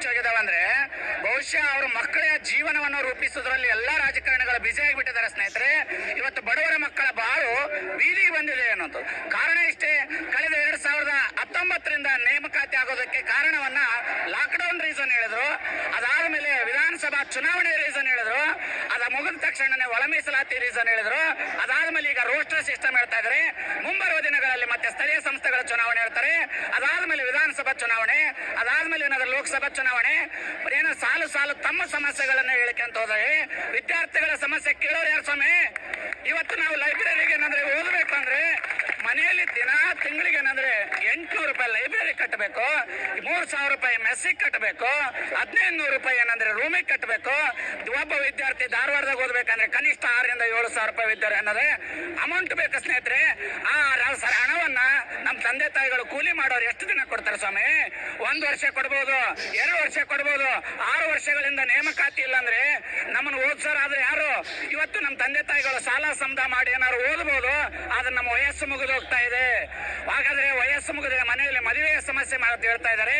ಮುಚ್ಚೋಗಿದಾವೆ ಅಂದ್ರೆ ಬಹುಶಃ ಅವ್ರ ಮಕ್ಕಳ ಜೀವನವನ್ನು ರೂಪಿಸೋದ್ರಲ್ಲಿ ಎಲ್ಲಾ ರಾಜಕಾರಣಿಗಳು ಬ್ಯುಸಿ ಆಗಿಬಿಟ್ಟಿದ್ದಾರೆ ಸ್ನೇಹಿತರೆ. ಇವತ್ತು ಬಡವರ ಮಕ್ಕಳ ಬಾಳು ಬೀದಿಗೆ ಬಂದಿದೆ ಅನ್ನೋದು. ಕಾರಣ ಇಷ್ಟೇ, ಕಳೆದ ಎರಡ್ ಸಾವಿರದ ಹತ್ತೊಂಬತ್ತರಿಂದ ನೇಮಕಾತಿ ಆಗೋದಕ್ಕೆ ಕಾರಣವನ್ನ ಲಾಕ್ಡೌನ್ ರೀಸನ್ ಹೇಳಿದ್ರು. ಅದಾದ ಮೇಲೆ ವಿಧಾನಸಭಾ ಚುನಾವಣೆ ರೀಸನ್ ಹೇಳಿದ್ರು. ಅದ ಮುಗಿದ ತಕ್ಷಣನೇ ಒಳಮೀಸಲಾತಿ ರೀಸನ್ ಹೇಳಿದ್ರು. ಅದಾದ್ಮೇಲೆ ಈಗ ರೋಸ್ಟರ್ ಸಿಸ್ಟಮ್ ಹೇಳ್ತಾ ಇದ್ದಾರೆ ಮುಂಬರುವ ದಿನಗಳಲ್ಲಿ ಮತ್ತೆ ಸ್ಥಳೀಯ ಸಂಸ್ಥೆಗಳ ಚುನಾವಣೆ ಹೇಳ್ತಾರೆ. ಅದಾದ್ಮೇಲೆ ವಿಧಾನಸಭಾ ಚುನಾವಣೆ ಅದಾದ್ಮೇಲೆ ಏನಾದ್ರು ಲೋಕಸಭಾ ಚುನಾವಣೆ ಏನೋ ಸಾಲು ಸಾಲು ತಮ್ಮ ಸಮಸ್ಯೆಗಳನ್ನ ಹೇಳ್ಕೊಂತ ಹೋದರೆ ವಿದ್ಯಾರ್ಥಿಗಳ ಸಮಸ್ಯೆ ಕೇಳೋರು ಯಾರು ಸ್ವಾಮಿ? ಇವತ್ತು ನಾವು ಲೈಬ್ರರಿಗೆ ಏನಂದ್ರೆ ಓದಬೇಕು ಅಂದ್ರೆ ಮನೆಯಲ್ಲಿ ದಿನ ತಿಂಗಳಿಗೆ ಏನಂದ್ರೆ ಎಂಟ್ನೂರು ರೂಪಾಯಿ ಲೈಬ್ರರಿ ಕಟ್ಟಬೇಕು? ಮೂರ್ ಸಾವಿರ ರೂಪಾಯಿ ಮೆಸ್ಸಿಗೆ ಕಟ್ಟಬೇಕು? ಹದಿನೈದು ನೂರು ರೂಪಾಯಿ ಏನಂದ್ರೆ ರೂಮಿಗೆ ಕಟ್ಟಬೇಕು? ಒಬ್ಬ ವಿದ್ಯಾರ್ಥಿ ಧಾರವಾಡದಾಗ ಓದ್ಬೇಕಂದ್ರೆ ಕನಿಷ್ಠ ಆರರಿಂದ ಏಳು ಸಾವಿರ ರೂಪಾಯಿ ವಿದ್ಯಾರ್ಥಿ ಅನ್ನೋದೇ ಅಮೌಂಟ್ ಬೇಕು ಸ್ನೇಹಿತರೆ. ಆ ಹಣವನ್ನ ನಮ್ಮ ತಂದೆ ತಾಯಿಗಳು ಕೂಲಿ ಮಾಡೋರು ಎಷ್ಟು ದಿನ ಕೊಡ್ತಾರೆ ಸ್ವಾಮಿ? ಒಂದು ವರ್ಷ ಕೊಡ್ಬೋದು, ಎರಡು ವರ್ಷ ಕೊಡ್ಬೋದು, ಆರು ವರ್ಷಗಳಿಂದ ನೇಮಕಾತಿ ಇಲ್ಲ ಅಂದ್ರೆ ನಮ್ಮನ್ನು ಓದ್ಸೋರಾದ್ರೆ ಯಾರು? ಇವತ್ತು ನಮ್ಮ ತಂದೆ ತಾಯಿಗಳು ಸಾಲ ಸಮದ ಮಾಡಿ ಏನಾದ್ರು ಓದ್ಬೋದು, ಆದ್ರೆ ನಮ್ಮ ವಯಸ್ಸು ಮುಗಿದೋಗ್ತಾ ಇದೆ. ಹಾಗಾದ್ರೆ ವಯಸ್ಸು ಮುಗಿದ್ರೆ ಮನೆಯಲ್ಲಿ ಮದುವೆಯ ಸಮಸ್ಯೆ ಮಾಡೋದು ಹೇಳ್ತಾ ಇದ್ದಾರೆ.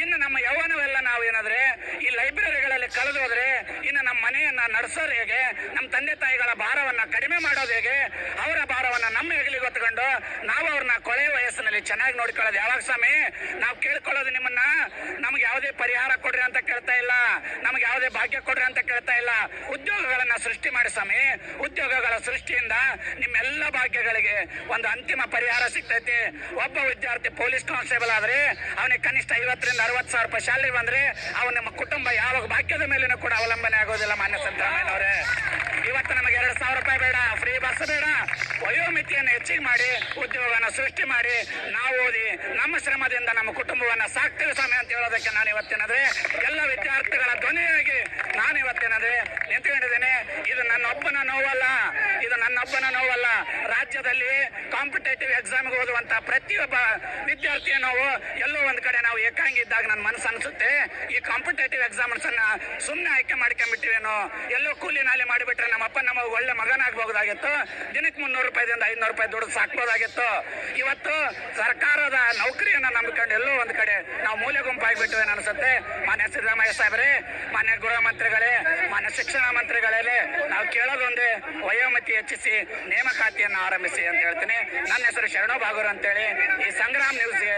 ಇನ್ನು ನಮ್ಮ ಯೌವನವೆಲ್ಲ ನಾವು ಏನಾದ್ರೆ ಈ ಲೈಬ್ರರಿಗಳಲ್ಲಿ ಕಳೆದು ಹೋದ್ರೆ ಇನ್ನು ನಮ್ಮ ಮನೆಯನ್ನ ನಡೆಸೋರು ಹೇಗೆ, ನಮ್ಮ ತಂದೆ ತಾಯಿಗಳ ಭಾರವನ್ನ ಕಡಿಮೆ ಮಾಡೋದು ಹೇಗೆ, ಅವರ ಭಾರವನ್ನ ನಮ್ಮ ಹೆಗಲಿಗೆ ಹೊತ್ಕೊಂಡು ನಾವು ಅವ್ರನ್ನ ಕೊಳೆ ವಯಸ್ಸಿನಲ್ಲಿ ಚೆನ್ನಾಗಿ ನೋಡ್ಕೊಳ್ಳೋದು ಯಾವಾಗ ಸ್ವಾಮಿ? ನಾವು ಕೇಳ್ಕೊಳ್ಳೋದು ನಿಮ್ಮನ್ನ, ನಮ್ಗೆ ಯಾವುದೇ ಪರಿಹಾರ ಕೊಡ್ರಿ ಅಂತ ಕೇಳ್ತಾ ಇಲ್ಲ. ನಮ್ಗೆ ಯಾವುದೇ ಭಾಗ್ಯ ಕೊಡ್ರಿ ಅಂತ ಕೇಳ್ತಾ ಇಲ್ಲ. ಉದ್ಯೋಗಗಳನ್ನ ಸೃಷ್ಟಿ ಮಾಡಿ ಸ್ವಾಮಿ. ಉದ್ಯೋಗಗಳ ಸೃಷ್ಟಿಯಿಂದ ನಿಮ್ಮೆಲ್ಲ ಭಾಗ್ಯಗಳಿಗೆ ಒಂದು ಅಂತಿಮ ಪರಿಹಾರ ಸಿಗ್ತೈತಿ. ಒಬ್ಬ ವಿದ್ಯಾರ್ಥಿ ಪೊಲೀಸ್ ಕಾನ್ಸ್ಟೇಬಲ್ ಆದ್ರೆ, ಅವನಿಗೆ ಕನಿಷ್ಠ ಐವತ್ತರಿಂದ ಅರವತ್ತು ಸಾವಿರ ರೂಪಾಯಿ ಶಾಲೆ ಬಂದ್ರೆ ಅವನ ನಮ್ಮ ಕುಟುಂಬ ಯಾವಾಗ ಭಾಗ್ಯದ ಮೇಲಿನೂ ಕೂಡ ಅವಲಂಬನೆ ಆಗೋದಿಲ್ಲ ಮಾನ್ಯ ಸಿದ್ದರಾಮಯ್ಯನವರೇ ಇವತ್ತು ನಮಗೆ ಎರಡು ಸಾವಿರ ರೂಪಾಯಿ ಬೇಡ ಫ್ರೀ ಬಸ್ ಬೇಡ. ವಯೋಮಿತಿಯನ್ನು ಹೆಚ್ಚಿಗೆ ಮಾಡಿ ಉದ್ಯೋಗನ ಸೃಷ್ಟಿ ಮಾಡಿ, ನಾವು ಓದಿ ನಮ್ಮ ಶ್ರಮದಿಂದ ನಮ್ಮ ಕುಟುಂಬವನ್ನ ಸಾಕ್ತೇವೆ ಸ್ವಾಮಿ ಅಂತ ಹೇಳೋದಕ್ಕೆ ನಾನು ಇವತ್ತೇನಾದ್ರೆ, ಎಲ್ಲ ವಿದ್ಯಾರ್ಥಿಗಳ ಧ್ವನಿಯಾಗಿ ನಾನು ಇವತ್ತೇನಾದ್ರೆ ನಿಂತ್ಕೊಂಡಿದ್ದೇನೆ. ಇದು ನನ್ನೊಬ್ಬನ ನೋವಲ್ಲ. ನನ್ನೊಬ್ಬನ ನೋವಲ್ಲ. ರಾಜ್ಯದಲ್ಲಿ ಕಾಂಪಿಟೇಟಿವ್ ಎಕ್ಸಾಮ್ಗೆ ಓದುವಂತ ಪ್ರತಿಯೊಬ್ಬ ವಿದ್ಯಾರ್ಥಿಯ ನೋವು ಎಲ್ಲೋ ಒಂದು ಕಡೆ ನಾವು ಏಕಾಂಗಿ ಇದ್ದಾಗ ನನ್ನ ಮನಸ್ಸು ಅನ್ಸುತ್ತೆ. ಈ ಕಾಂಪಿಟೇಟಿವ್ ಎಕ್ಸಾಮ್ಸ್ ಅನ್ನ ಸುಮ್ಮನೆ ಆಯ್ಕೆ ಮಾಡ್ಕೊಂಡ್ಬಿಟ್ಟಿವೇನೋ ಎಲ್ಲೋ ಕೂಲಿ ನಾಲಿ ಮಾಡಿಬಿಟ್ರೆ ನಮ್ಮ ಅಪ್ಪ ನಮ್ಮ ಒಳ್ಳೆ ಮಗನಾಗಬಹುದಾಗಿತ್ತು. ದಿನಕ್ಕೆ ಮುನ್ನೂರು ರೂಪಾಯಿದಿಂದ ಐನೂರು ರೂಪಾಯಿ ದುಡ್ಡು ಸಾಕ್ಬೋದಾಗಿತ್ತು. ಇವತ್ತು ಸರ್ಕಾರದ ನೌಕರಿಯನ್ನ ನಂಬಿಕೊಂಡು ಎಲ್ಲೋ ಒಂದು ಕಡೆ ನಾವು ಮೂಲೆ ಗುಂಪಾಗಿಬಿಟ್ಟಿವೆ ಅನ್ಸುತ್ತೆ ಮಾನ್ಯ ಸಿದ್ದರಾಮಯ್ಯ ಸಾಹೇಬ್ರೆ, ಮಾನ್ಯ ಗೃಹ ಮಂತ್ರಿಗಳೇ ಮಾನ್ಯ ಶಿಕ್ಷಣ ಮಂತ್ರಿಗಳಲ್ಲೇ ನಾವು ಕೇಳೋದೊಂದೇ ವಯೋಮತಿ ಹೆಚ್ಚಿಸಿ ನೇಮಕಾತಿಯನ್ನು ಆರಂಭಿಸಿ ಅಂತ ಹೇಳ್ತೀನಿ. ನನ್ನ ಹೆಸರು ಶರಣು ಬಾಗೂರ್ ಅಂತೇಳಿ. ಈ ಸಂಗ್ರಾಮ್ ನ್ಯೂಸ್ಗೆ